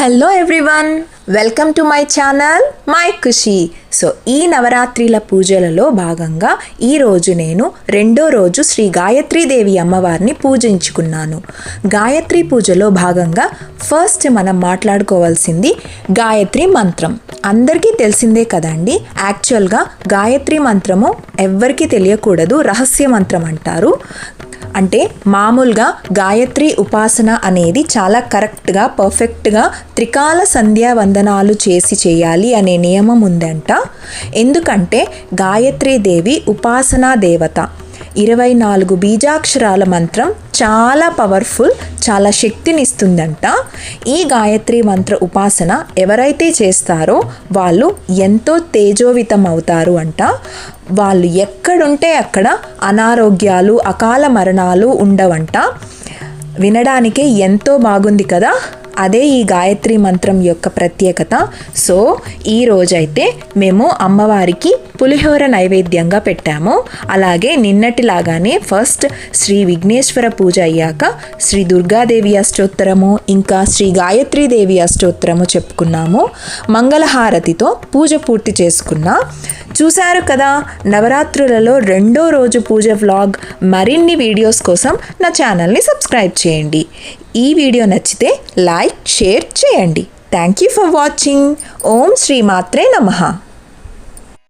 Hello everyone welcome to my channel my Khushi so ఈ నవరాత్రిల పూజలలో భాగంగా ఈరోజు నేను రెండో రోజు శ్రీ గాయత్రీదేవి అమ్మవారిని పూజించుకున్నాను. గాయత్రి పూజలో భాగంగా ఫస్ట్ మనం మాట్లాడుకోవాల్సింది గాయత్రి మంత్రం. అందరికీ తెలిసిందే కదండి యాక్చువల్గా గాయత్రి మంత్రము ఎవ్వరికీ తెలియకూడదు రహస్య మంత్రం అంటారు. అంటే మామూలుగా గాయత్రి ఉపాసన అనేది చాలా కరెక్ట్గా పర్ఫెక్ట్గా త్రికాల సంధ్యా వందనాలు చేసి చేయాలి అనే నియమం ఉందంట. ఎందుకంటే గాయత్రీ దేవి ఉపాసనా దేవత. ఇరవై నాలుగు బీజాక్షరాల మంత్రం చాలా పవర్ఫుల్ చాలా శక్తినిస్తుందంట. ఈ గాయత్రి మంత్ర ఉపాసన ఎవరైతే చేస్తారో వాళ్ళు ఎంతో తేజోవితం అవుతారు అంట. వాళ్ళు ఎక్కడుంటే అక్కడ అనారోగ్యాలు అకాల మరణాలు ఉండవంట. వినడానికే ఎంతో బాగుంది కదా? అదే ఈ గాయత్రి మంత్రం యొక్క ప్రత్యేకత. సో ఈ రోజైతే మేము అమ్మవారికి పులిహోర నైవేద్యంగా పెట్టాము. అలాగే నిన్నటిలాగానే ఫస్ట్ శ్రీ విఘ్నేశ్వర పూజ అయ్యాక శ్రీ దుర్గాదేవి అష్టోత్తరము ఇంకా శ్రీ గాయత్రీదేవి అష్టోత్తరము చెప్పుకున్నాము. మంగళహారతితో పూజ పూర్తి చేసుకున్నా చూశారు కదా నవరాత్రులలో రెండో రోజు పూజ వ్లాగ్ మరిన్ని వీడియోస్ కోసం నా ఛానల్ని సబ్స్క్రైబ్ చేయండి. ఈ వీడియో నచ్చితే లైక్ షేర్ చేయండి. Thank you for watching. ఓం శ్రీ మాత్రే నమః.